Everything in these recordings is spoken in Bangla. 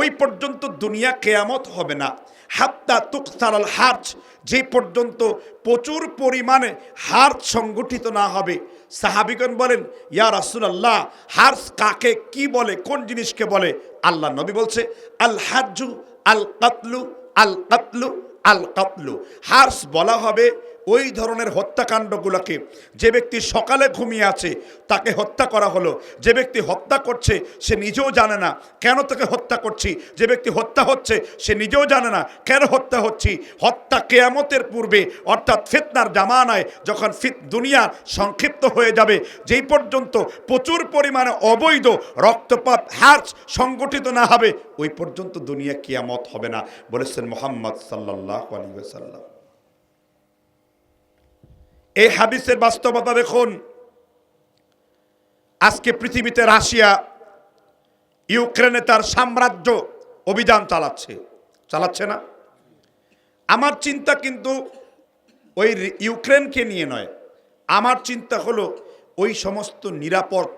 ওই পর্যন্ত দুনিয়া কেয়ামত হবে না। হাত্তা তুকতারাল হার্চ যে পর্যন্ত প্রচুর পরিমাণে হার্চ সংগঠিত না হবে। সাহাবিগণ বলেন, ইয়া রাসূলুল্লাহ হার্স কাকে কি বলে, কোন জিনিসকে বলে? আল্লাহ নবী বলছে, আল হাজ্জু, আল কাতলু আল কাতলু আল কাতলু। হার্স বলা হবে ওই ধরনের হত্যাকাণ্ডগুলোকে যে ব্যক্তি সকালে ঘুমিয়ে আছে, তাকে হত্যা করা হলো। যে ব্যক্তি হত্যা করছে, সে নিজেও জানে না, কেন তাকে হত্যা করছি? যে ব্যক্তি হত্যা হচ্ছে, সে নিজেও জানে না, কেন হত্যা হচ্ছি? হত্যা কেয়ামতের পূর্বে, অর্থাৎ ফিতনার জামানায় যখন ফিত দুনিয়া সংক্ষিপ্ত হয়ে যাবে, যেই পর্যন্ত প্রচুর পরিমাণে অবৈধ রক্তপাত, হার্চ সংগঠিত না হবে, ওই পর্যন্ত দুনিয়া কিয়ামত হবে না, বলেছেন মোহাম্মদ সাল্লাহ আলী সাল্লাম এই হাদিসের বাস্তবতা দেখুন। আজকে পৃথিবীতে রাশিয়া ইউক্রেনে তার সাম্রাজ্য অভিযান চালাচ্ছে। চালাচ্ছে না। আমার চিন্তা কিন্তু ওই ইউক্রেনকে নিয়ে নয়। আমার চিন্তা হলো ওই সমস্ত নিরাপদ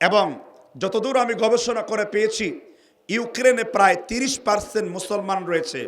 এবং যতদূর আমি গবেষণা করে পেয়েছি, ইউক্রেনে প্রায় তিরিশ পার্সেন্ট মুসলমান রয়েছে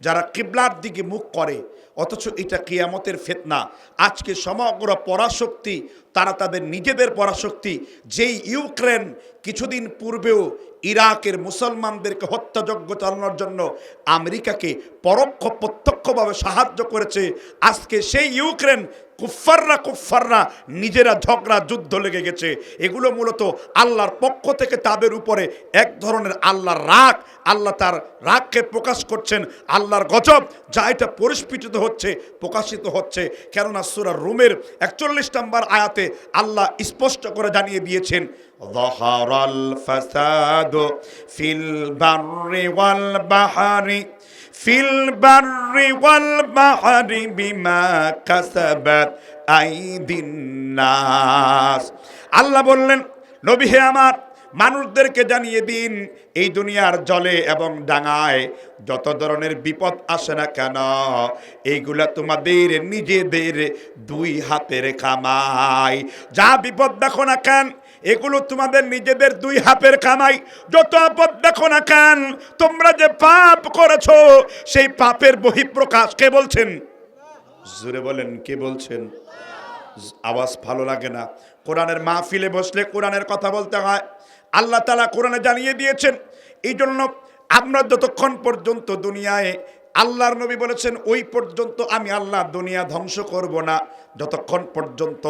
যারা কিবলার দিকে মুখ করে। অথচ এটা কেয়ামতের ফেতনা। আজকে সমগ্র পরাশক্তি, তারা তাদের নিজেদের পরাশক্তি, যেই ইউক্রেন কিছুদিন পূর্বেও ইরাকের মুসলমানদেরকে হত্যাযজ্ঞ চালানোর জন্য আমেরিকাকে পরোক্ষ প্রত্যক্ষভাবে সাহায্য করেছে, আজকে সেই ইউক্রেন কুফাররা কুফাররা নিজেরা ঝগড়া যুদ্ধ লেগে গেছে এগুলো মূলত আল্লাহর পক্ষ থেকে তাদের উপরে এক ধরনের আল্লাহর রাগ আল্লাহ তার রাগকে প্রকাশ করছেন আল্লাহর গজব যা এটা পরিস্ফুটিত হচ্ছে প্রকাশিত হচ্ছে কেননা সুরার রুমের একচল্লিশ নম্বর আয়াতে আল্লাহ স্পষ্ট করে জানিয়ে দিয়েছেন ظهر الفساد في البر والبحر ফিল বাররি ওয়াল বাহরি বিমা কাসাবাত আইদিন নাস। আল্লাহ বললেন, নবী আমার, মানুষদেরকে জানিয়ে দিন, এই দুনিয়ার জলে এবং ডাঙায় যত ধরনের বিপদ আসে না কেন, এইগুলা তোমাদের নিজেদের দুই হাতের কামাই। যা বিপদ দেখো না কেন এগুলো তোমাদের নিজেদের দুই হাতের কামাই। যত আপদ দেখো না কান, তোমরা যে পাপ করেছ, সেই পাপের বহিঃপ্রকাশ কে বলছেন? জোরে বলেন, কে বলছেন? আওয়াজ ভালো লাগে না। কোরআনের মাহফিলে বসলে কোরআনের কথা বলতে হয়। আল্লাহ তালা কোরআনে জানিয়ে দিয়েছেন এই জন্য আমরা যতক্ষণ পর্যন্ত দুনিয়ায় আল্লাহর নবী বলেছেন, ওই পর্যন্ত আমি আল্লাহ দুনিয়া ধ্বংস করব না। যতক্ষণ পর্যন্ত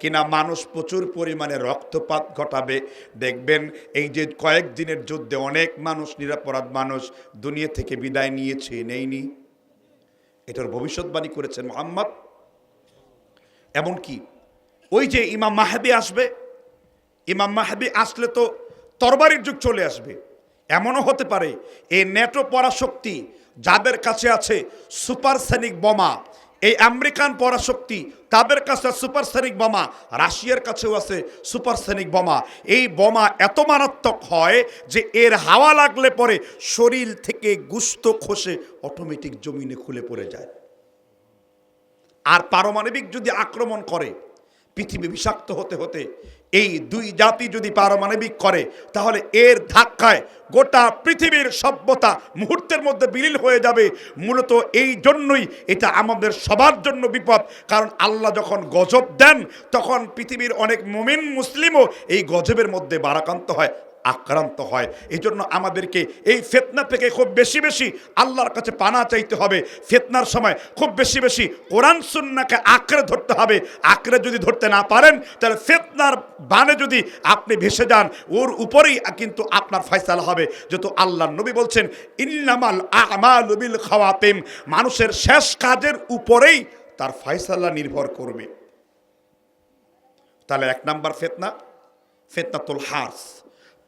কিনা মানুষ প্রচুর পরিমাণে রক্তপাত ঘটাবে, দেখবেন এই যে কয়েকদিনের যুদ্ধে অনেক মানুষ, নিরাপরাধ মানুষ দুনিয়া থেকে বিদায় নিয়েছে নেইনি এটার ভবিষ্যৎবাণী করেছেন মোহাম্মদ। এমনকি ওই যে ইমাম মাহাদি আসবে, ইমাম মাহাদি আসলে তো তরবারির যুগ চলে আসবে। এমনও হতে পারে এই নেটো পরাশক্তি যাদের কাছে আছে সুপারসনিক বোমা, এই আমেরিকান পরাশক্তি তাদের কাছে সুপারসনিক বোমা, রাশিয়ার কাছেও আছে সুপারসনিক বোমা। এই বোমা এত মারাত্মক হয় যে এর হাওয়া লাগলে পরে শরীর থেকে গুস্ত খসে অটোমেটিক জমিনে খুলে পড়ে যায়। আর পারমাণবিক যদি আক্রমণ করে, পৃথিবী বিষাক্ত হতে হতে এই দুই জাতি যদি পারমাণবিক করে, তাহলে এর ধাক্কায় গোটা পৃথিবীর সভ্যতা মুহূর্তের মধ্যে বিলীল হয়ে যাবে। মূলত এই জন্যই এটা আমাদের সবার জন্য বিপদ। কারণ আল্লাহ যখন গজব দেন, তখন পৃথিবীর অনেক মুমিন মুসলিমও এই গজবের মধ্যে বারাকান্ত হয়। আক্রান্ত হয়। এই জন্য আমাদেরকে এই ফেতনা থেকে খুব বেশি বেশি আল্লাহর কাছে পানা চাইতে হবে। ফেতনার সময় খুব বেশি বেশি কোরআন সুন্নাকে আঁকড়ে ধরতে হবে। আঁকড়ে যদি ধরতে না পারেন, তাহলে ফেতনার বানে যদি আপনি ভেসে যান, ওর উপরেই কিন্তু আপনার ফয়সালা হবে। যেহেতু আল্লাহ নবী বলছেন, ইন্নামাল আমাল বিল খাওয়াতেম। মানুষের শেষ কাজের উপরেই তার ফয়সালা নির্ভর করবে। তাহলে এক নাম্বার ফেতনা, ফেতনাতুল হার্স।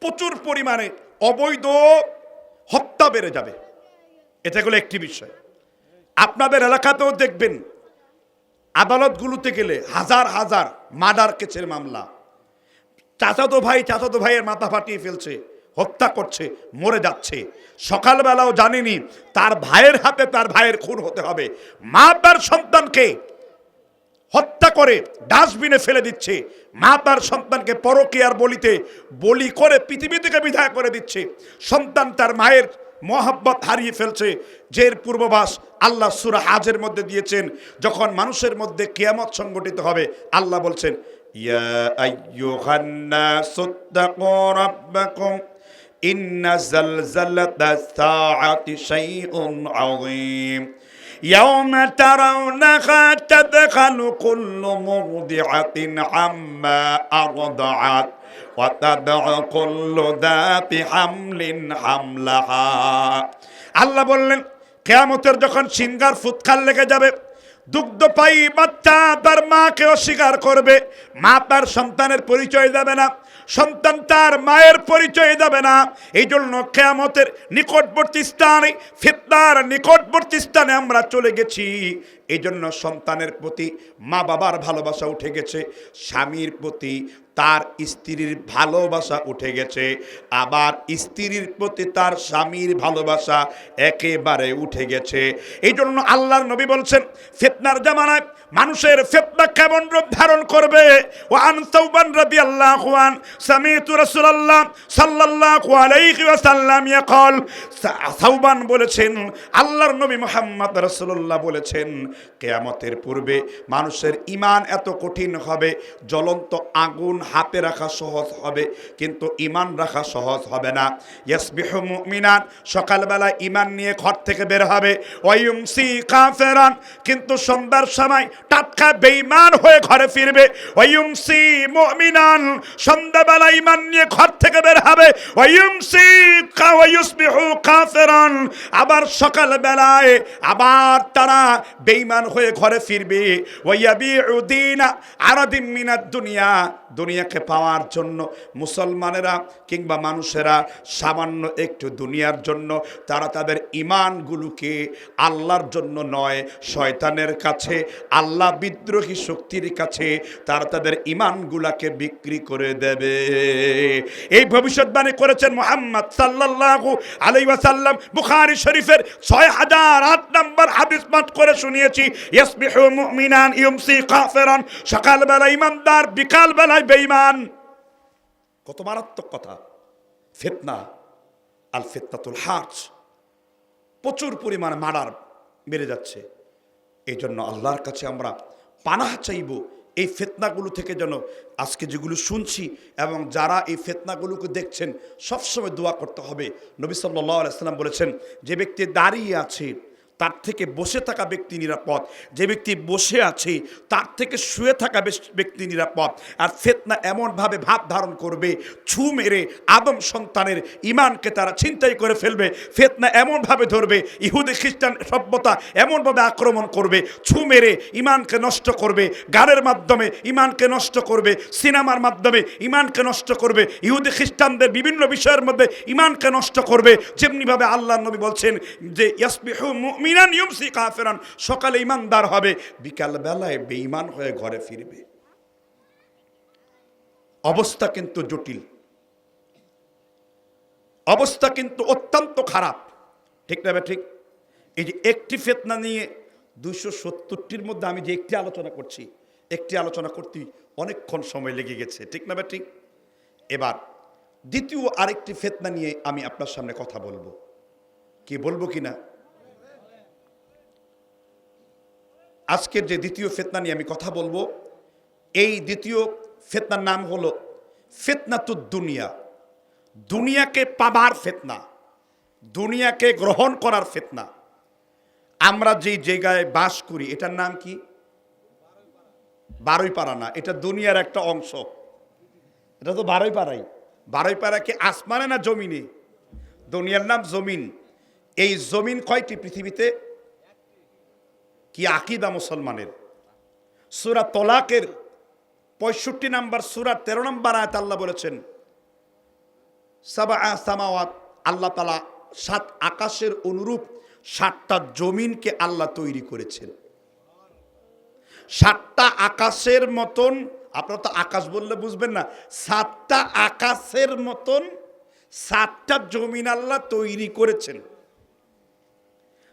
প্রচুর পরিমাণে অবৈধ হত্যা বেড়ে যাবে। এটা হলো একটি বিষয়। আপনাদের এলাকাতেও দেখবেন, আদালতগুলোতে গেলে হাজার হাজার মার্ডার কেসের মামলা। চাচাতো ভাই চাচাতো ভাইয়ের মাথা ফাটিয়ে ফেলছে, হত্যা করছে, মরে যাচ্ছে। সকালবেলাও জানিনি, তার ভাইয়ের হাতে তার ভাইয়ের খুন হতে হবে। মা তার সন্তানকে হত্যা করে ডাস্টবিনে ফেলে দিচ্ছে। মা তার সন্তানকে পরকীয়ার বলিতে বলি করে পৃথিবী থেকে বিদায় করে দিচ্ছে। সন্তান তার মায়ের মহাব্বত হারিয়ে ফেলছে। যের পূর্ববাস আল্লাহ সুরা হাজের মধ্যে দিয়েছেন। যখন মানুষের মধ্যে কিয়ামত সংগঠিত হবে, আল্লাহ বলছেন ইন্না জালজালাতাস সাআতি শাইউন আযীম يوم ترونها تدخل كل مرضعة عما أرضعت وتدع كل ذات حمل حملها আল্লাহ বললেন কেয়ামতের যখন সিঙ্গার ফুৎকার লেগে যাবে দুগ্ধপায়ী বাচ্চা তার মাকে অস্বীকার করবে মা তার সন্তানের পরিচয় দেবে না সন্তান তার মায়ের পরিচয় দেবে না। এই জন্য কেয়ামতের নিকটবর্তী স্থানে, ফিতনার নিকটবর্তী স্থানে আমরা চলে গেছি। এই জন্য সন্তানের প্রতি মা বাবার ভালোবাসা উঠে গেছে, স্বামীর প্রতি তার স্ত্রীর ভালোবাসা উঠে গেছে, আবার স্ত্রীর প্রতি তার স্বামীর ভালোবাসা একেবারে উঠে গেছে। এই জন্য আল্লাহর নবী বলছেন, ফেতনার জামানায় মানুষের ফেতনা কেমন রূপ ধারণ করবে? ও আন সৌবান রবি আল্লাহ হুয়ান সামিতু রাসূলুল্লাহ সাল্লাল্লাহু আলাইহি ওয়াসাল্লাম ইয়াকাল। সাউবান বলেছেন, আল্লাহর নবী মুহাম্মদ রাসূলুল্লাহ বলেছেন, কেয়ামতের পূর্বে মানুষের ইমান এত কঠিন হবে, জ্বলন্ত আগুন হাতে রাখা সহজ হবে, কিন্তু ইমান রাখা সহজ হবে না। ইয়াসবিহু মুমিনান, সকালবেলা ইমান নিয়ে ঘর থেকে বের হবে। ওয়ায়ুমসি কাফেরান, কিন্তু সন্ধ্যার সময় টাটকা বেঈমান হয়ে ঘরে ফিরবে। ওয়ায়ুমসি মুমিনান সন্ধ্যাবেলা ইমান নিয়ে ঘর থেকে বের হবে। ওয়ায়ুমসি ওয়ায়ুসবিহু কাফেরান। আবার সকালবেলায় আবার তারা বেঈমান হয়ে ঘরে ফিরবে। ওয়ায়াবিউ দিনা আরাদিম মিনাদ দুনিয়া। দুনিয়াকে পাওয়ার জন্য মুসলমানেরা কিংবা মানুষেরা সামান্য একটু দুনিয়ার জন্য তারা তাদের ইমানগুলোকে আল্লাহর জন্য নয়, শয়তানের কাছে আল্লাহ বিদ্রোহী শক্তির কাছে তারা তাদের ইমানগুলাকে বিক্রি করে দেবে। এই ভবিষ্যৎবাণী করেছেন মোহাম্মদ আলাইহি ওয়াসাল্লাম। বুখারী শরীফের ছয় হাজার আট নম্বর হাদিস পাঠ করে শুনিয়েছি ইমানদার বিকালবেলায় কত মারাত্মক কথা। ফিতনা আল ফিতনাতুল প্রচুর পরিমাণে মার্ডার বেড়ে যাচ্ছে। এই জন্য আল্লাহর কাছে আমরা পানাহ চাইব। এই ফেতনাগুলো থেকে যেন আজকে যেগুলো শুনছি এবং যারা এই ফেতনাগুলোকে দেখছেন, সবসময় দোয়া করতে হবে। নবী সাল্লাহ আলাইসাল্লাম বলেছেন, যে ব্যক্তি দাঁড়িয়ে আছে তার থেকে বসে থাকা ব্যক্তি নিরাপদ। যে ব্যক্তি বসে আছে, তার থেকে শুয়ে থাকা ব্যক্তি নিরাপদ। আর ফেতনা এমনভাবে ভাব ধারণ করবে, ছু মেরে আদম সন্তানের ইমানকে তারা ছিনতাই করে ফেলবে, ফেতনা এমনভাবে ধরবে, ইহুদি খ্রিস্টান সভ্যতা এমনভাবে আক্রমণ করবে, ছু মেরে ইমানকে নষ্ট করবে, গানের মাধ্যমে ইমানকে নষ্ট করবে, সিনেমার মাধ্যমে ইমানকে নষ্ট করবে, ইহুদি খ্রিস্টানদের বিভিন্ন বিষয়ের মধ্যে ইমানকে নষ্ট করবে, যেমনিভাবে আল্লাহ নবী বলছেন যে, ইয়াসবিহু মুমিনান ইউমসি কাফিরান, সকালে ইমানদার হবে। বিকাল বেলায় বেঈমান হয়ে ঘরে ফিরবে। অবস্থা কিন্তু জটিল। অবস্থা কিন্তু অত্যন্ত খারাপ। ঠিক না ঠিক? এই যে একটি ফেতনা নিয়ে দুইশো সত্তরটির মধ্যে আমি যে একটি আলোচনা করছি, একটি আলোচনা করতে অনেকক্ষণ সময় লেগে গেছে। ঠিক না ঠিক? এবার, দ্বিতীয় আরেকটি ফেতনা নিয়ে আমি আপনার সামনে কথা বলব। কি বলব কি না? আজকের যে দ্বিতীয় ফেতনা নিয়ে আমি কথা বলব, এই দ্বিতীয় ফেতনার নাম হলো ফেতনাতুদ দুনিয়া। দুনিয়াকে পাবার ফেতনা, দুনিয়াকে গ্রহণ করার ফেতনা। আমরা যেই জায়গায় বাস করি, এটার নাম কি? বারোই পাড়া না, এটা দুনিয়ার একটা অংশ। এটা তো বারোই পাড়াই বারোই পাড়া কি আসমানে না জমিনে? দুনিয়ার নাম জমিন। এই জমিন কয়টি পৃথিবীতে? কি আকিদা মুসলমানের? সুরা তলাকের পঁয়ষট্টি নাম্বার, সুরা তেরো নম্বর আয়াত আল্লাহ বলেছেন আল্লাহ তালা সাত আকাশের অনুরূপ সাতটা জমিনকে আল্লাহ তৈরি করেছেন। সাতটা আকাশের মতন, আপনারা তো আকাশ বললে বুঝবেন না, সাতটা আকাশের মতন সাতটা জমিন আল্লাহ তৈরি করেছেন।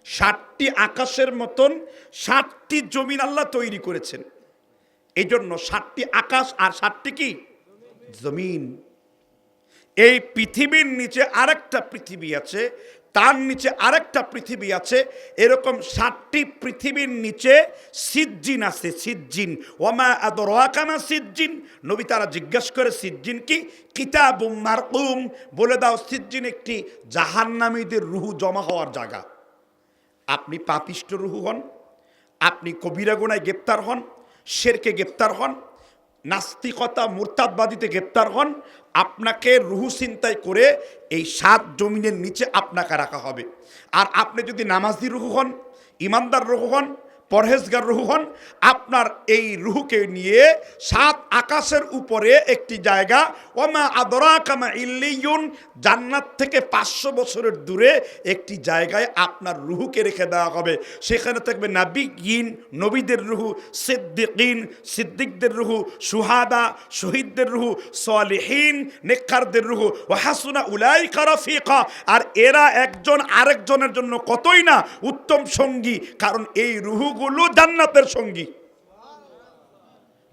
ষাটটি আকাশের মতন ষাটটি জমিন আল্লাহ তৈরি করেছেন। এই জন্য সাতটি আকাশ আর সাতটি কি? জমিন। এই পৃথিবীর নিচে আরেকটা পৃথিবী আছে, তার নিচে আরেকটা পৃথিবী আছে। এরকম সাতটি পৃথিবীর নিচে সিজ্জিন আছে, সিজ্জিন। ওমা আদরাকামা সিজ্জিন। নবী তারা জিজ্ঞেস করে, সিজ্জিন কি? কিতাবুম মারকুম। বলে দাও, সিজ্জিন একটি জাহান্নামীদের রুহু জমা হওয়ার জায়গা। আপনি পাপিষ্ট রুহু হন, আপনি কবিরা গুনায় গ্রেপ্তার হন, শেরকে গ্রেপ্তার হন, নাস্তিকতা মুরতাদবাদীতে গ্রেপ্তার হন, আপনাকে রুহু চিন্তাই করে এই সাত জমিনের নিচে আপনাকে রাখা হবে। আর আপনি যদি নামাজি রুহু হন, ইমানদার রুহু হন পরহেজগার রুহু হন। আপনার এই রুহুকে নিয়ে সাত আকাশের উপরে একটি জায়গা। ওমা আদরা কামা ইল্লিয়ুন, জান্নাত থেকে পাঁচশো বছরের দূরে একটি জায়গায় আপনার রুহুকে রেখে দেওয়া হবে। সেখানে থাকবে নাবিগিন নবীদের রুহু, সিদ্দিকিন, সিদ্দিকদের রুহু, সুহাদা, শহীদদের রুহু, সলিহীন, নেককারদের রুহু। ও হাসুনা উলাই কারাফিকা আর এরা একজন আরেকজনের জন্য কতই না উত্তম সঙ্গী। কারণ এই রুহুগুলো জান্নাতের সঙ্গী।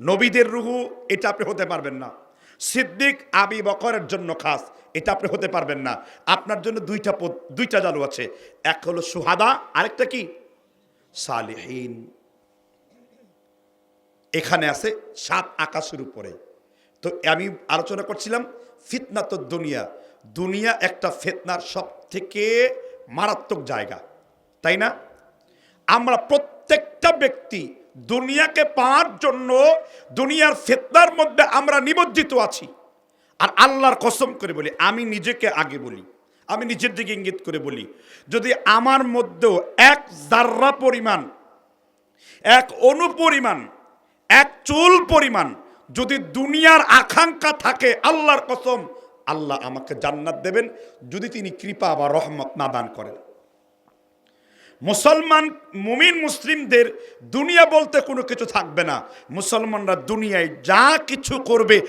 নবীদের রুহু, এটা আপনি হতে পারবেন না। সিদ্দিক আবি বকরের জন্য খাস, এটা আপনি হতে পারবেন না। আপনার জন্য দুইটা দুইটা জালু আছে। এক হলো সুহাদা, আরেকটা কি? সালেহীন। এখানে আছে সাত আকাশের উপরে। তো আমি আলোচনা করছিলাম ফিতনা তো দুনিয়া। দুনিয়া একটা ফেতনার সব থেকে মারাত্মক জায়গা, তাই না? আমরা প্রত্যেকটা ব্যক্তি দুনিয়াকে পাওয়ার জন্য, দুনিয়ার ফেতনার মধ্যে আমরা নিমজ্জিত আছি। আর আল্লাহর কসম করে বলি, আমি নিজেকে আগে বলি, আমি নিজের দিকে ইঙ্গিত করে বলি, যদি আমার মধ্যেও এক জাররা পরিমাণ, এক অনুপরিমাণ, এক চুল পরিমাণ যদি দুনিয়ার আকাঙ্ক্ষা থাকে আল্লাহর কসম, আল্লাহ আমাকে জান্নাত দেবেন। যদি তিনি কৃপা বা রহমত না দান করেন। মুসলমান, মুমিন, মুসলিমদের দুনিয়া বলতে কোনো কিছু থাকবে না। মুসলমানরা দুনিয়ায় যা কিছু করবে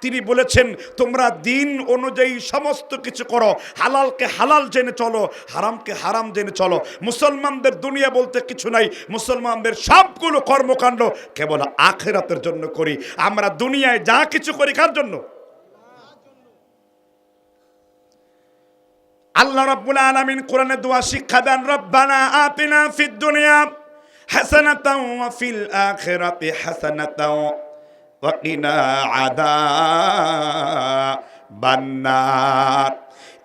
তিনি বলেছেন, তোমরা দিন অনুযায়ী সমস্ত কিছু করো। হালালকে হালাল জেনে চলো, হারামকে হারাম জেনে চলো। মুসলমানদের দুনিয়া বলতে কিছু নাই। মুসলমানদের সবগুলো কর্মকাণ্ড কেবল আখেরাতের জন্য করি। আমরা দুনিয়ায় যা কিছু করি, কার জন্য? আল্লাহ রাব্বুল আলামিন কোরআনে দোয়া শিক্ষা দেন, রব্বানা আতিনা ফিদ দুনিয়া হাসানাতাও ওয়া ফিল আখিরাতি হাসানাতাও ওয়া কিনা আযাবান নার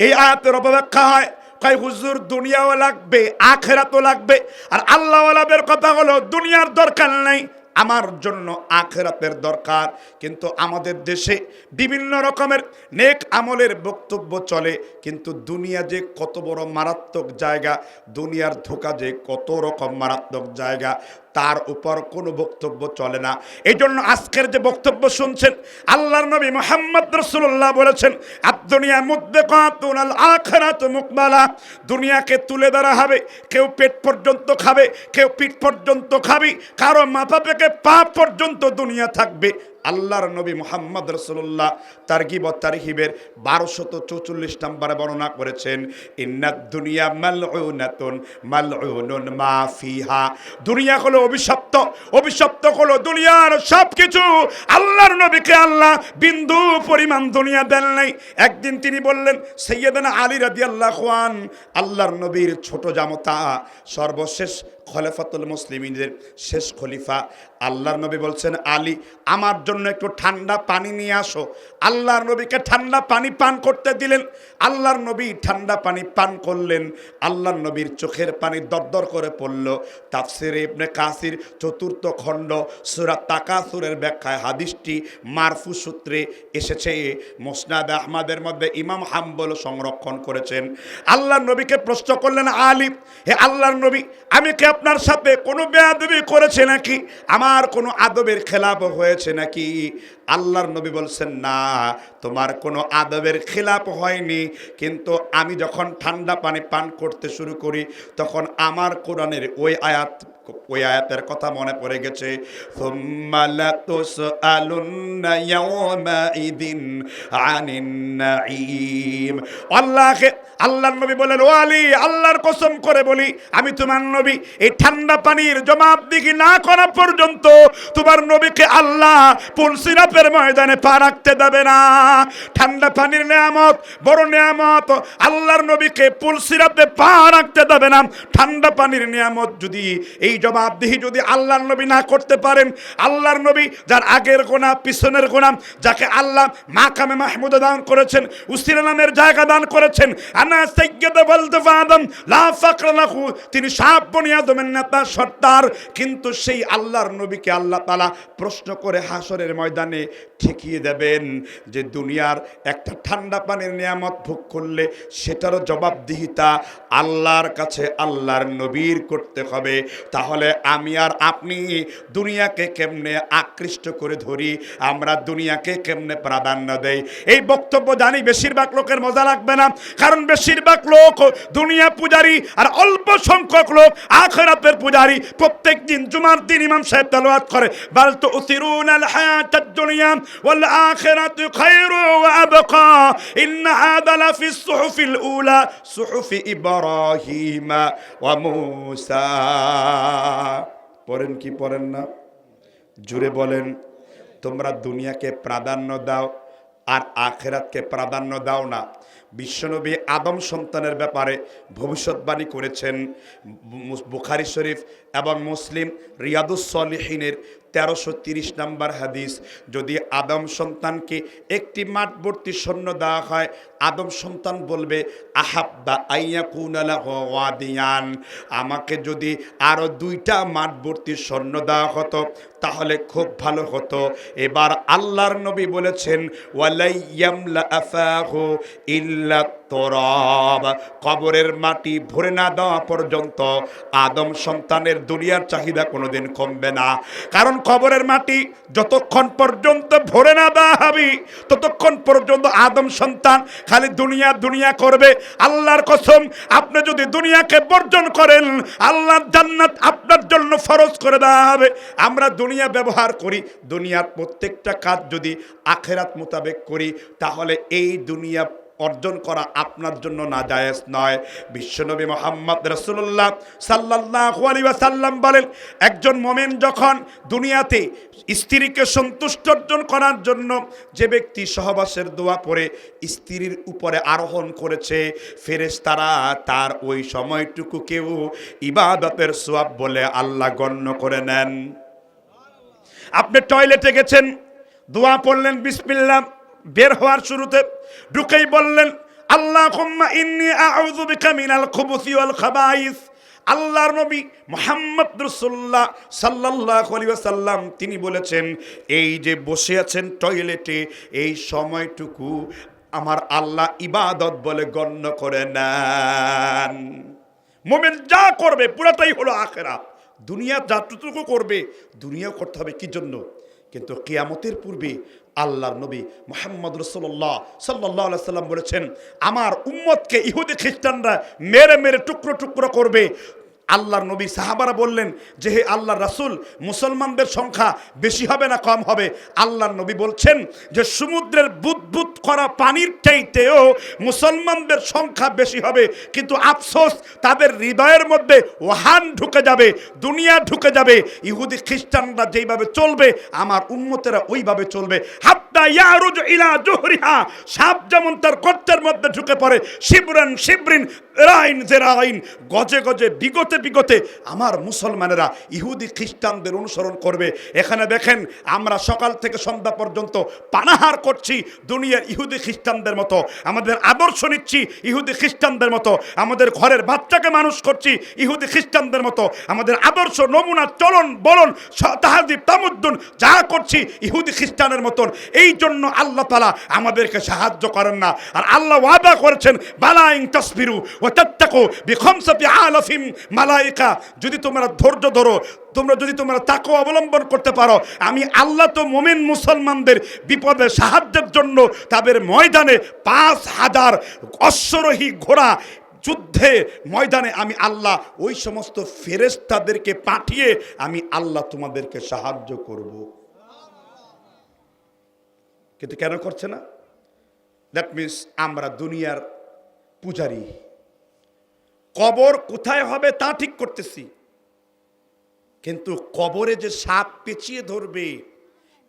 এই আয়াতের অপব্যাখ্যা হয়, কয়, হুজুর, দুনিয়াও লাগবে, আখেরাতও লাগবে। আর আল্লাহওয়ালাদের কথা হলো, দুনিয়ার দরকার নাই আমার জন্য আখেরাতের দরকার। কিন্তু আমাদের দেশে বিভিন্ন রকমের নেক আমলের বক্তব্য চলে। কিন্তু দুনিয়া যে কত বড় মারাত্মক জায়গা, দুনিয়ার ধোকা যে কত রকম মারাত্মক জায়গা তার উপর কোনো বক্তব্য চলে না। এই জন্য আজকের যে বক্তব্য শুনছেন, আল্লাহর নবী মোহাম্মদ রসুল্লাহ বলেছেন আদুনিয়া মুদ্দে কাতুল আখরাত মুকবালা দুনিয়াকে তুলে ধরা হবে, কেউ পেট পর্যন্ত খাবে, কেউ পিঠ পর্যন্ত খাবে, কারও মাথা থেকে পা পর্যন্ত দুনিয়া থাকবে। আল্লাহর নবী মোহাম্মদ রসুল্লাহ তার গিবত তারিহিবের বারোশত চৌচল্লিশ নম্বরে বর্ণনা করেছেন, ইন্নাদ দুনিয়া মালউনাতুন, মালউনুন মা ফিহা। দুনিয়া হলো অভিশপ্ত অভিশপ্ত হলো দুনিয়ার সব কিছু আল্লাহর নবীকে আল্লাহ বিন্দু পরিমাণ দুনিয়া দেন নাই। একদিন তিনি বললেন, সৈয়দানা আলী রাদি আল্লাহ আল্লাহর নবীর ছোট জামতা, সর্বশেষ খলেফাতুল মুসলিমদের শেষ খলিফা। আল্লাহর নবী বলছেন, আলী, আমার জন্য একটু ঠান্ডা পানি নিয়ে আসো। আল্লাহর নবীকে ঠান্ডা পানি পান করতে দিলেন। আল্লাহর নবী ঠান্ডা পানি পান করলেন। আল্লাহর নবীর চোখের পানি দরদর করে পড়ল। তাফসির ইবনে কাসির চতুর্থ খণ্ড সুরাত তাকাসুরের ব্যাখ্যায় হাদিসটি মারফু সূত্রে এসেছে। মোসনাদ আহমাদের মধ্যে ইমাম হাম্বল সংরক্ষণ করেছেন। আল্লাহর নবীকে প্রশ্ন করলেন, আলী, হে আল্লাহর নবী, আমি কি আপনার সাথে কোনো বেয়াদবি করেছে নাকি? আমার কোনো আদবের খেলাপ হয়েছে নাকি? আল্লাহর নবী বলছেন, না, তোমার কোনো আদবের খেলাপ হয়নি। কিন্তু আমি যখন ঠান্ডা পানি পান করতে শুরু করি, তখন আমার কোরআনের ওই আয়াত ওই আয়াতের কথা মনে পড়ে গেছে। আল্লাহকে, আল্লাহর নবী বলেন, ও আলী, আল্লাহর কসম করে বলি, আমি তোমার নবী। এই ঠান্ডা পানির জবাবদিহি না করা পর্যন্ত তোমার নবীকে আল্লাহ পুল সিরাপের ময়দানে পা রাখতে দেবে না। ঠান্ডা পানির নিয়ামত, বড় নিয়ামত, আল্লাহর নবীকে পুল সিরাপে পা রাখতে দেবে না। ঠান্ডা পানির নিয়ামত যদি এই জবাবদিহি যদি আল্লাহর নবী না করতে পারেন, আল্লাহর নবী যার আগের গোনা পিছনের গোনা যাকে আল্লাহ মাকামে মাহমুদ দান করেছেন, উসির নামের জায়গা দান করেছেন তিনি সাপ বনি আদমের নেতা, সর্দার, কিন্তু সেই আল্লাহর নবীকে আল্লাহ তাআলা প্রশ্ন করে হাসরের ময়দানে ঠেকিয়ে দেবেন যে দুনিয়ার একটা ঠান্ডা পানির নিয়ামত ভোগ করলে সেটারও জবাবদিহিতা আল্লাহর কাছে আল্লাহর নবীর করতে হবে। তাহলে আমি আর আপনি দুনিয়াকে কেমনে আকৃষ্ট করে ধরি? আমরা দুনিয়াকে কেমনে প্রাধান্য দেই? এই বক্তব্য জানি বেশিরভাগ লোকের মজা লাগবে না, কারণ বেশিরভাগ লোক দুনিয়া পূজারি আর অল্প সংখ্যক লোক আখরাতের পূজারি। প্রত্যেক দিন জুমার দিন ইমাম সাহেব তালাওয়াত করে, বাল তো আল হায়াতাদ দুনিয়া ওয়াল আখিরাতু খায়রু ওয়া আবকা। হাদা সুহুফিল উলা, সুহুফি ইব্রাহিম ওয়া মূসা। পড়েন কি পড়েন না? জুড়ে বলেন, তোমরা দুনিয়াকে প্রাধান্য দাও আর আখেরাতকে প্রাধান্য দাও না। বিশ্বনবী আদম সন্তানের ব্যাপারে ভবিষ্যৎবাণী করেছেন। বুখারি শরীফ এবং মুসলিম রিয়াদুসলিহিনের তেরোশো তিরিশ নম্বর হাদিস, যদি আদম সন্তানকে একটি মাঠবর্তী সৈন্য দেওয়া হয় আদম সন্তান বলবে, আহাব্বা আইয়া কুনালা ওয়াদিয়ান। আমাকে যদি আরও দুইটা মাঠ স্বর্ণ দেওয়া হতো, তাহলে খুব ভালো হতো। এবার আল্লাহর নবী বলেছেন ইল্লা তরব। কবরের মাটি ভরে না দেওয়া পর্যন্ত আদম সন্তানের দুনিয়ার চাহিদা কোনোদিন কমবে না। কারণ কবরের মাটি যতক্ষণ পর্যন্ত ভরে না দেওয়া হবে, ততক্ষণ পর্যন্ত আদম সন্তান খালি দুনিয়া দুনিয়া করবে। আল্লাহর কসম, আপনি যদি দুনিয়াকে বর্জন করেন আল্লাহর জান্নাত আপনার জন্য ফরজ করে দেওয়া হবে। আমরা দুনিয়া ব্যবহার করি, দুনিয়ার প্রত্যেকটা কাজ যদি আখেরাত মোতাবেক করি, তাহলে এই দুনিয়া অর্জন করা আপনার জন্য না নাজায়েজ নয়। বিশ্বনবী মোহাম্মদ রসুল্লাহ সাল্লাল্লাহু আলাইহি ওয়াসাল্লাম বলেন, একজন মোমেন যখন দুনিয়াতে স্ত্রীকে সন্তুষ্ট অর্জন করার জন্য যে ব্যক্তি সহবাসের দোয়া পড়ে, স্ত্রীর উপরে আরোহণ করেছে, ফেরেশতারা তার ওই সময়টুকুকেও ইবাদতের সোয়াব বলে আল্লাহ গণ্য করে নেন। আপনি টয়লেটে গেছেন, দোয়া পড়লেন, বিসমিল্লাহ বের হওয়ার শুরুতে ঢুকেই বললেন খাবাইস। আল্লাহর নবী মোহাম্মদ রসুল্লাহ সাল্লাল্লাহু আলাইহি ওয়াসাল্লাম, তিনি বলেছেন, এই যে বসে আছেন টয়লেটে, এই সময়টুকু আমার আল্লাহ ইবাদত বলে গণ্য করে নেন। মোমেন যা করবে পুরাটাই হলো আখেরাত দুনিয়া যতটুকু করবে, দুনিয়াও করতে হবে। কি জন্য? কিন্তু কেয়ামতের পূর্বে আল্লাহর নবী মোহাম্মদ রসোল্লাহ সাল্লাহ সাল্লাম বলেছেন, আমার উম্মতকে ইহুদি খ্রিস্টানরা মেরে মেরে টুকরো টুকরো করবে। আল্লাহর নবী সাহাবারা বললেন যে, হে আল্লাহর রাসূল, মুসলমানদের সংখ্যা বেশি হবে না কম হবে? আল্লাহর নবী বলছেন যে, সমুদ্রের বুদবুদ করা পানির চাইতেও মুসলমানদের সংখ্যা বেশি হবে। কিন্তু আফসোস, তাদের হৃদয়ের মধ্যে ওহান ঢুকে যাবে, দুনিয়া ঢুকে যাবে। ইহুদি খ্রিস্টানরা যেইভাবে চলবে, আমার উন্মতেরা ওইভাবে চলবে। সাপ যেমন তার গর্তের মধ্যে ঢুকে পড়ে, শিবরান শিবরিন, রাইন জেরাইন গজে গজে, বিগতে বিগতে আমার মুসলমানেরা ইহুদি খ্রিস্টানদের অনুসরণ করবে। এখানে দেখেন, আমরা সকাল থেকে সন্ধ্যা পর্যন্ত পানাহার করছি দুনিয়ার ইহুদি খ্রিস্টানদের মতো। আমাদের আদর্শ নিচ্ছি ইহুদি খ্রিস্টানদের মতো। আমাদের ঘরের বাচ্চাকে মানুষ করছি ইহুদি খ্রিস্টানদের মতো। আমাদের আদর্শ নমুনা, চলন, বলন তাহাদিব তামুদ্দুন, যা করছি ইহুদি খ্রিস্টানের মতন। এই জন্য আল্লাহ তালা আমাদেরকে সাহায্য করেন না। আর আল্লাহ ওয়াদা করেছেন বালাইং তসবিরু ও তাত্তাকু বিখমসাতি আলাফিম মালাইকা। যদি তোমরা ধৈর্য ধরো, তোমরা যদি তোমরা তাকে অবলম্বন করতে পারো, আমি আল্লাহ তো মোমেন মুসলমানদের বিপদে সাহায্যের জন্য তাদের ময়দানে পাঁচ হাজার অশ্বরোহী ঘোড়া যুদ্ধে ময়দানে আমি আল্লাহ ওই সমস্ত ফেরেস্তাদেরকে পাঠিয়ে আমি আল্লাহ তোমাদেরকে সাহায্য করব। কিন্তু কেন করছে না? দ্যাট মিন্স আমরা দুনিয়ার পূজারী। কবর কোথায় হবে তা ঠিক করতেছি। কিন্তু কবরে যে সাপ পেঁচিয়ে ধরবে,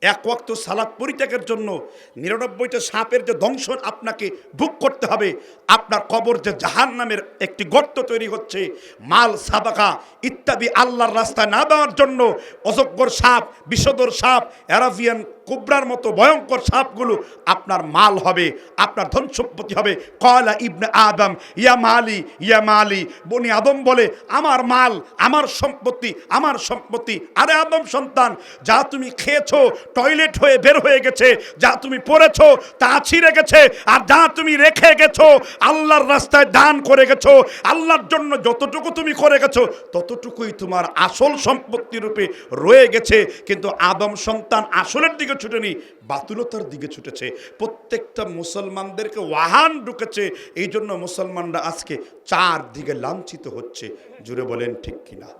এক ওয়াক্ত সালাদ পরিত্যাগের জন্য নিরানব্বইটা সাপের যে দংশন আপনাকে ভোগ করতে হবে, আপনার কবর যে জাহান নামের একটি গর্ত তৈরি হচ্ছে, মাল, সাবাকা ইত্যাদি আল্লাহর রাস্তায় না দেওয়ার জন্য অজগ্গর সাপ বিষদর সাপ, অ্যারাবিয়ান কুবরার মতো ভয়ঙ্কর সাপগুলো আপনার মাল হবে, আপনার ধন সম্পত্তি হবে। কয়লা ইবনে আদম, ইয়া মালি ইয়া মালি। বনি আদম বলে, আমার মাল, আমার সম্পত্তি আমার সম্পত্তি। আরে আদম সন্তান, যা তুমি খেয়েছো, টয়লেট হয়ে বের হয়ে গেছে, যা তুমি পড়েছো তা ছিঁড়ে গেছে, আর যা তুমি রেখে গেছো, আল্লাহর রাস্তায় দান করে গেছো, আল্লাহর জন্য যতটুকু তুমি করে গেছো, ততটুকুই তোমার আসল সম্পত্তি রূপে রয়ে গেছে। কিন্তু আদম সন্তান আসলের দিকে ছুটেনি, বাতুলতার দিকে ছুটেছে। প্রত্যেকটা মুসলমানদেরকে ওয়াহান ঢুকেছে। এই জন্য মুসলমানরা আজকে চার দিকে লাঞ্ছিত হচ্ছে। জুড়ে বলেন, ঠিক কিনা?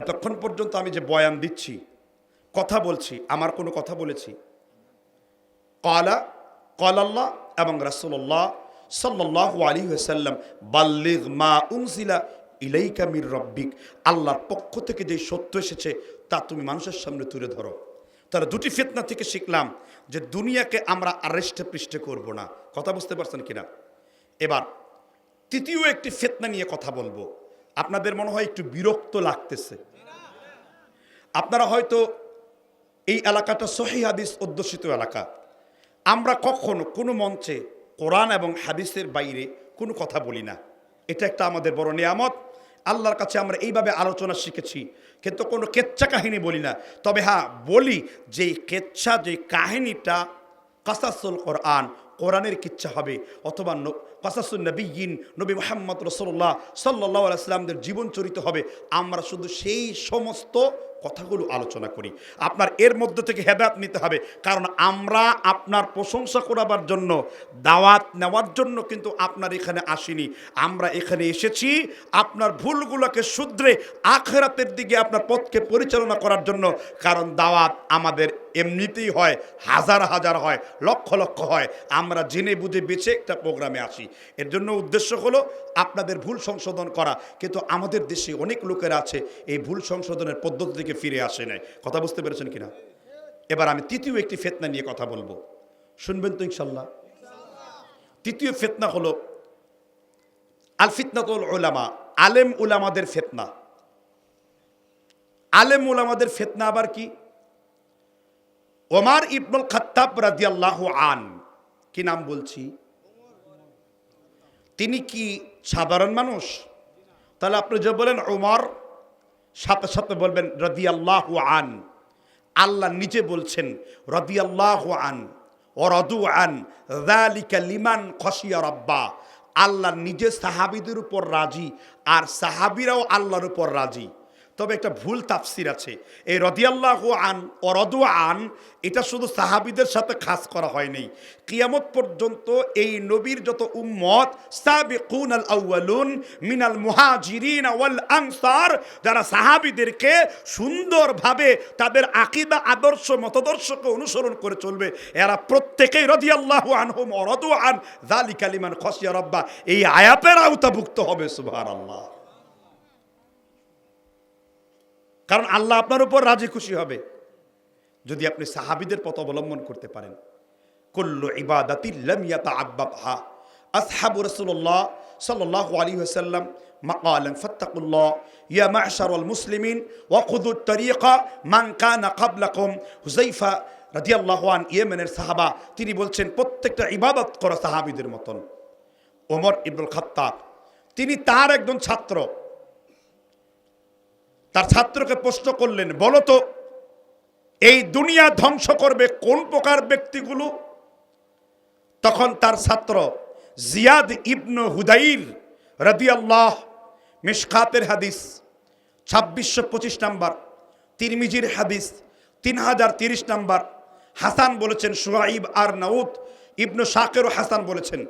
এতক্ষণ পর্যন্ত আমি যে বয়ান দিচ্ছি, কথা বলছি, আমার কোনো কথা বলেছি। কলা কলাল্লাহ এবং রাসুল্লাহ সাল্লাহ আলী সাল্লাম বাল্লিগ মা উংসিলা ইলাইকা মির রব্বিক, আল্লাহর পক্ষ থেকে যে সত্য এসেছে, তা তুমি মানুষের সামনে তুলে ধরো। তারা দুটি ফিতনা থেকে শিখলাম যে দুনিয়াকে আমরা আরেষ্টে পৃষ্ঠে করব না। কথা বুঝতে পারছেন কিনা? এবার, তৃতীয় একটি ফেতনা নিয়ে কথা বলব। আপনাদের মনে হয় একটু বিরক্ত লাগতেছে। আপনারা হয়তো এই এলাকাটা সহি হাদিস অধ্যুষিত এলাকা। আমরা কখনো কোনো মঞ্চে কোরআন এবং হাদিসের বাইরে কোনো কথা বলি না। এটা একটা আমাদের বড় নিয়ামত। আল্লাহর কাছে আমরা এইভাবে আলোচনা শিখেছি। কিন্তু কোনো কেচ্ছা কাহিনী বলি না। তবে হ্যাঁ বলি যে কেচ্ছা যে কাহিনীটা কাসাসুল কোরআন, কোরআনের কিচ্ছা হবে। অথবা কাসাসুল নবীন, নবী মোহাম্মদ রসল্লাহ সাল্লাহ আলাইসলামদের জীবন চরিত হবে। আমরা শুধু সেই সমস্ত কথাগুলো আলোচনা করি। আপনার এর মধ্য থেকে হেদায়ত নিতে হবে। কারণ আমরা আপনার প্রশংসা করাবার জন্য, দাওয়াত নেওয়ার জন্য কিন্তু আপনার এখানে আসিনি। আমরা এখানে এসেছি আপনার ভুলগুলোকে শুধরে আখেরাতের দিকে আপনার পথকে পরিচালনা করার জন্য। কারণ দাওয়াত আমাদের এমনিতেই হয়, হাজার হাজার হয়, লক্ষ লক্ষ হয়। আমরা জেনে বুঝে বেছে একটা প্রোগ্রামে আসি। এর জন্য উদ্দেশ্য হলো আপনাদের ভুল সংশোধন করা। কিন্তু আমাদের দেশে অনেক লোকের আছে, এই ভুল সংশোধনের পদ্ধতি থেকে ফিরে আসে নাই। কথা বুঝতে পেরেছেন কিনা? এবার আমি তৃতীয় একটি ফেতনা নিয়ে কথা বলব। শুনবেন তো ইনশাল্লাহ তৃতীয় ফেতনা হলো আল ফিতনাতুল ওলামা আলেম উলামাদের ফেতনা। আলেম উলামাদের ফেতনা আবার কি? ওমার ইবনুল খাত্তাব রাদিয়াল্লাহ আন, কি নাম বলছি? তিনি কি সাধারণ মানুষ? তাহলে আপনি যে বলেন ওমর সাথে সাথে বলবেন, রদিয়াল্লাহ আন। আল্লাহ নিজে বলছেন, রদিয়াল্লাহ আন। অরদু রদু আন। রালিকা লিমান খসিয়া রব্বা। আল্লাহ নিজে সাহাবিদের উপর রাজি, আর সাহাবিরাও আল্লাহর উপর রাজি। তবে একটা ভুল তাফসির আছে। এই রদিয়াল্লাহ আন ও রদু আন, এটা শুধু সাহাবিদের সাথে খাস করা হয়নি। কিয়ামত পর্যন্ত এই নবীর যত উম্মত, সাবিকুন আল আউয়ালুন, মিনাল মুহাজিরিন আনসার, যারা সাহাবিদেরকে সুন্দরভাবে তাদের আকিদা, আদর্শ, মতদর্শকে অনুসরণ করে চলবে, এরা প্রত্যেকেই রদিয়াল্লাহু আনহুম ও রদু আন, যালিকা লিমান খসিয়া রব্বা, এই আয়াতের আওতাভুক্ত হবে, সুবহানাল্লাহ। কারণ আল্লাহ আপনার উপর রাজি খুশি হবে। যদি আপনি সাহাবিদের পথ অবলম্বন করতে পারেন। কুল্লু ইবাদাতি লাম ইয়াতাআব্বাবহা। আসহাবু রাসূলুল্লাহ সাল্লাল্লাহু আলাইহি ওয়াসাল্লাম মাকালান ফাত্তাকুল্লাহ। ইয়া মা'শারাল মুসলিমিন তারিকা মান কানা ক্বাবলাকুম। হুযাইফা রাদিয়াল্লাহু আন, ইয়েমেনের সাহাবা, তিনি বলছেন, প্রত্যেকটা ইবাদত করা সাহাবীদের মতন। ওমর ইবনুল খাত্তাব, তিনি তার একজন ছাত্র। তার ছাত্রকে প্রশ্ন করলেন, বলো তো, এই দুনিয়া ধ্বংস করবে কোন প্রকার ব্যক্তিগুলো? তখন তার ছাত্র জিয়াদ ইবনু হুদাইর রদিয়াল্লাহ মিশকাতের হাদিস, ছাব্বিশশো পঁচিশ নাম্বার, তিরমিজির হাদিস, তিন হাজার তিরিশ নাম্বার, হাসান বলেছেন, সুহাইব আর নাউদ ইবনু শাকের হাসান বলেছেন,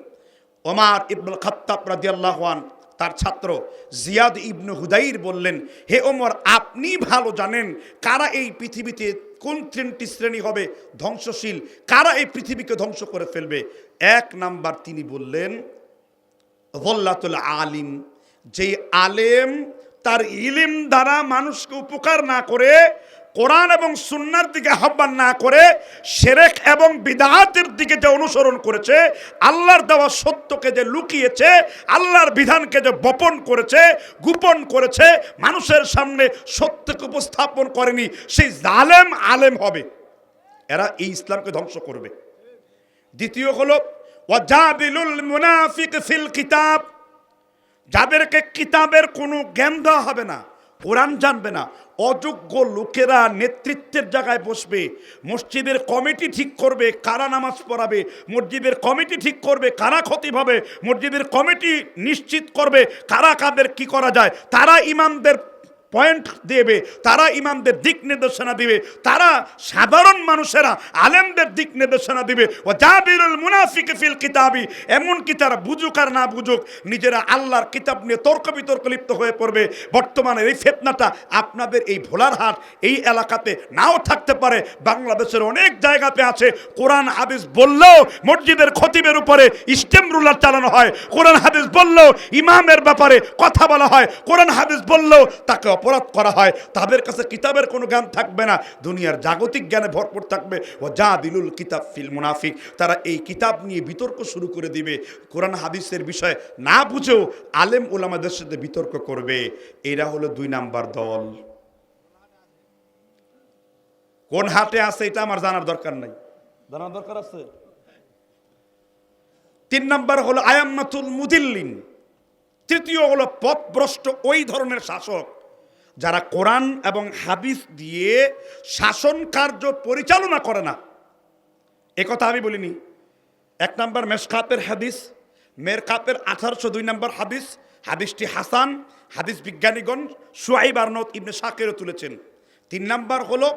ওমার ইবনুল খাত্তাব রাদিয়াল্লাহুয়ান তার ছাত্র জিয়াদ ইবনু হুদাইর বললেন, হে ওমর, আপনি ভালো জানেন কারা এই পৃথিবীতে কোন তিনটি শ্রেণি হবে ধ্বংসশীল, কারা এই পৃথিবীকে ধ্বংস করে ফেলবে? এক নাম্বার তিনি বললেন ভল্লাতুল আলিম যে আলেম তার ইলিম দ্বারা মানুষকে উপকার না করে কোরআন এবং সুন্নার দিকে আহ্বান না করে সেরেক এবং বিদাহাতের দিকে যে অনুসরণ করেছে, আল্লাহর দেওয়া সত্যকে যে লুকিয়েছে, আল্লাহর বিধানকে যে বপন করেছে, গোপন করেছে, মানুষের সামনে সত্যকে উপস্থাপন করেনি, সেই জালেম আলেম হবে। এরা এই ইসলামকে ধ্বংস করবে। দ্বিতীয় হলো, ওয়াজাবিলুল মুনাফিক ফিল কিতাব। যাদেরকে কিতাবের কোনো জ্ঞান দেওয়া হবে না কোরআন জানবে না। অযোগ্য লোকেরা নেতৃত্বের জায়গায় বসবে। মসজিদের কমিটি ঠিক করবে কারা নামাজ পড়াবে। মসজিদের কমিটি ঠিক করবে কারা ক্ষতি হবে মসজিদের কমিটি নিশ্চিত করবে কারা কাদের কি করা যায়। তারা ইমামদের পয়েন্ট দেবে, তারা ইমামদের দিক নির্দেশনা দিবে, তারা সাধারণ মানুষেরা আলেমদের দিক নির্দেশনা দিবে। ও জাবিরুল মুনাফিক ফিল কিতাবি, এমনকি তারা বুঝুক আর না বুঝুক, নিজেরা আল্লাহর কিতাব নিয়ে তর্ক বিতর্ক লিপ্ত হয়ে পড়বে। বর্তমানে এই ফেতনাটা আপনাদের এই ভোলারহাট এই এলাকাতে নাও থাকতে পারে। বাংলাদেশের অনেক জায়গাতে আছে। কোরআন, হাদিস বললেও মসজিদের খতিবের উপরে স্টেম রুলার চালানো হয়। কোরআন, হাদিস বললেও ইমামের ব্যাপারে কথা বলা হয়। কোরআন, হাদিস বললেও তাকে অপরাধ করা হয় তাদের কাছে কিতাবের কোনো জ্ঞান থাকবে না। দুনিয়ার জাগতিক জ্ঞানে ভরপুর থাকবে। ও যা দিলুল কিতাব ফিল মুনাফিক। তারা এই কিতাব নিয়ে বিতর্ক শুরু করে দিবে। কোরআন হাদিসের বিষয়ে না বুঝেও আলেম ওলামাদের সাথে বিতর্ক করবে। এরা হলো দুই নাম্বার দল। কোন হাটে আছে এটা আমার জানার দরকার নাই। জানার দরকার আছে? তিন নাম্বার হলো আয়াম্মাতুল মুদিল্লিন। তৃতীয় হলো পথভ্রষ্ট ওই ধরনের শাসক। যারা কোরআন এবং হাদিস দিয়ে শাসন কার্য পরিচালনা করে না। একথা আমি বলিনি। এক নম্বর মেশকাপের হাদিস মের কাপের আঠারোশো দুই নম্বর হাদিস, হাদিসটি হাসান, হাদিস বিজ্ঞানীগণ সুয়াইব আরনত ইবনে শাকেরও তুলেছেন। তিন নম্বর হলো